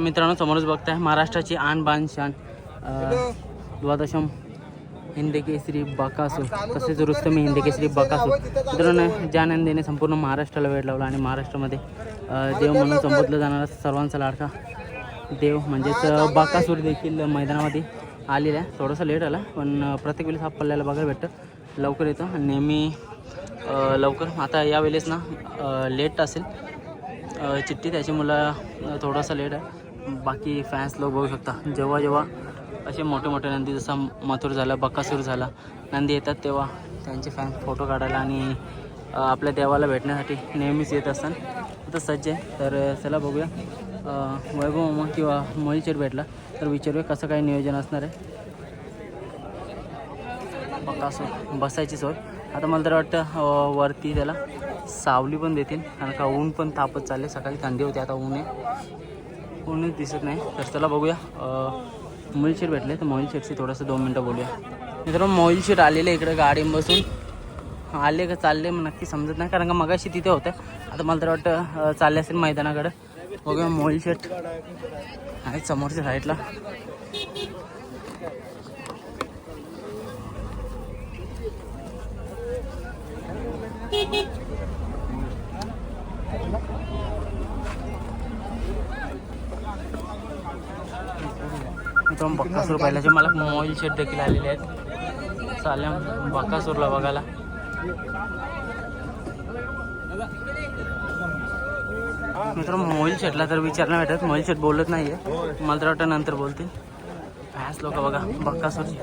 मित्रांनो समोरच बघताय महाराष्ट्राची आन बान शान द्वादशम हिंदी केसरी बकासूर तसेच रुस्तमी हिंदी केसरी बकासूर. मित्रांनो ज्या नंदीने संपूर्ण महाराष्ट्राला वेळ लावला आणि महाराष्ट्रामध्ये देव म्हणून संबोधलं जाणारा सर्वांचा लाडका देव म्हणजेच बकासूर देखील मैदानामध्ये आलेला आहे. थोडासा लेट आला पण प्रत्येक वेळेस हा पल्ल्याला बघायला भेटतं. लवकर येतो. आणि नेहमी लवकर आता यावेळेस ना लेट असेल. चिठ्ठी त्याची मुलं थोडासा लेट आहे. बाकी फॅन्स लोक बघू शकता. जेव्हा जेव्हा असे मोठे मोठे नंदी जसा मथुर झाला बकासूर झाला नंदी येतात तेव्हा त्यांचे फॅन्स फोटो काढायला आणि आपल्या देवाला भेटण्यासाठी नेहमीच येत असतात. आता सज्ज आहे तर चला बघूया. वैभव मामा किंवा मोहिचेट भेटला तर विचारूया कसं काय नियोजन असणार आहे. बकासूर बसायची सोय. आता मला तर वाटतं वरती त्याला सावली पण देतील कारण का ऊन पण तापत चालले सकाळी थंडी होती आता ऊन आहे. कोणीच दिसत नाही. तर चला बघूया. मोबाईल भेटले तर मोबाईल थोडंसं दोन मिनटं बोलूया. मित्रांनो मोबाईल शीट आलेले इकडे गाडी बसून. आले का चालले मग नक्की समजत नाही कारण का मगाशी तिथे होतं. आता मला तर वाटतं चालले असेल मैदानाकडे. बघूया मोबाईल शीट. आहेत समोरच्या साईडला मित्रांनो बक्कासूर पाहिल्याचे मला मोबाईल शेट देखील आलेले आहेत. चालेल बक्कासूरला बघायला. मित्रांनो मोबाईल शेटला तर विचार नाही भेटत. मोबाईल शेट बोलत नाही आहे मला तर वाटतं नंतर बोलतील. फॅस लोक बघा बक्कासूरची.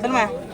चल मग